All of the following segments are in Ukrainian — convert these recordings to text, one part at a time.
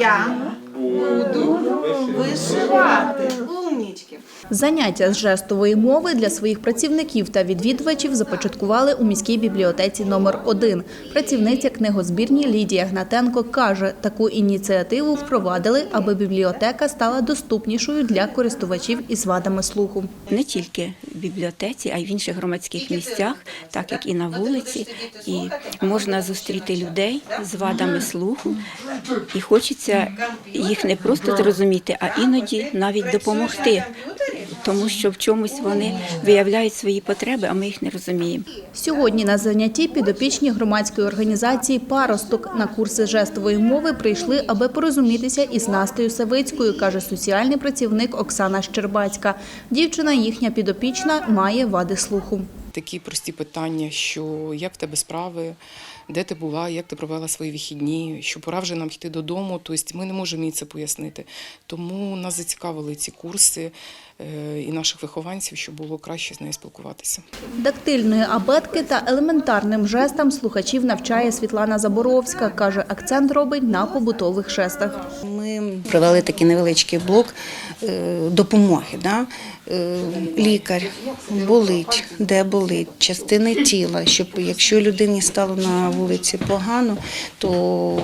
Я буду вишивати. Умнічки. Заняття з жестової мови для своїх працівників та відвідувачів започаткували у міській бібліотеці номер 1 Працівниця книгозбірні Лідія Гнатенко каже, таку ініціативу впровадили, аби бібліотека стала доступнішою для користувачів із вадами слуху. не тільки в бібліотеці, а й в інших громадських місцях, так як і на вулиці. І можна зустріти людей з вадами слуху, і хочеться їх не просто зрозуміти, а іноді навіть допомогти, тому що в чомусь вони виявляють свої потреби, а ми їх не розуміємо. Сьогодні на занятті підопічні громадської організації Паросток на курси жестової мови прийшли, аби порозумітися із Настею Савицькою, каже соціальний працівник Оксана Щербацька. Дівчина, їхня підопічна, має вади слуху. Такі прості питання, що як в тебе справи, де ти була, як ти провела свої вихідні, що пора вже нам йти додому. Тобто ми не можемо їй це пояснити. Тому нас зацікавили ці курси е, і наших вихованців, щоб було краще з нею спілкуватися. Дактильної абетки та елементарним жестам слухачів навчає Світлана Заборовська. Каже, акцент робить на побутових жестах. Ми провели такий невеличкий блок е, допомоги. Да? Е, Лікар болить, де болить, частини тіла, щоб якщо людині стало на вулиці погано, то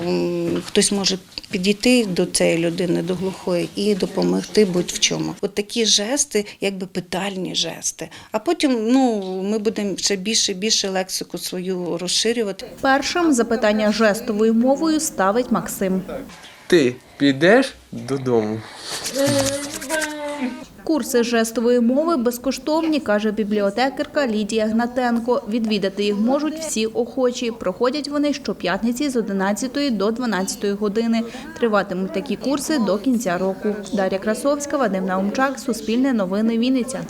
хтось може підійти до цієї людини, до глухої, і допомогти будь-в чому. От такі жести, якби питальні жести. А потім ну, ми будемо ще більше і більше лексику свою розширювати. Першим запитання жестовою мовою ставить Максим. Ти підеш додому. Курси жестової мови безкоштовні, каже бібліотекарка Лідія Гнатенко. Відвідати їх можуть всі охочі. Проходять вони щоп'ятниці з 11 до 12 години. Триватимуть такі курси до кінця року. Дар'я Красовська, Вадим Наумчак, Суспільне новини Вінниця.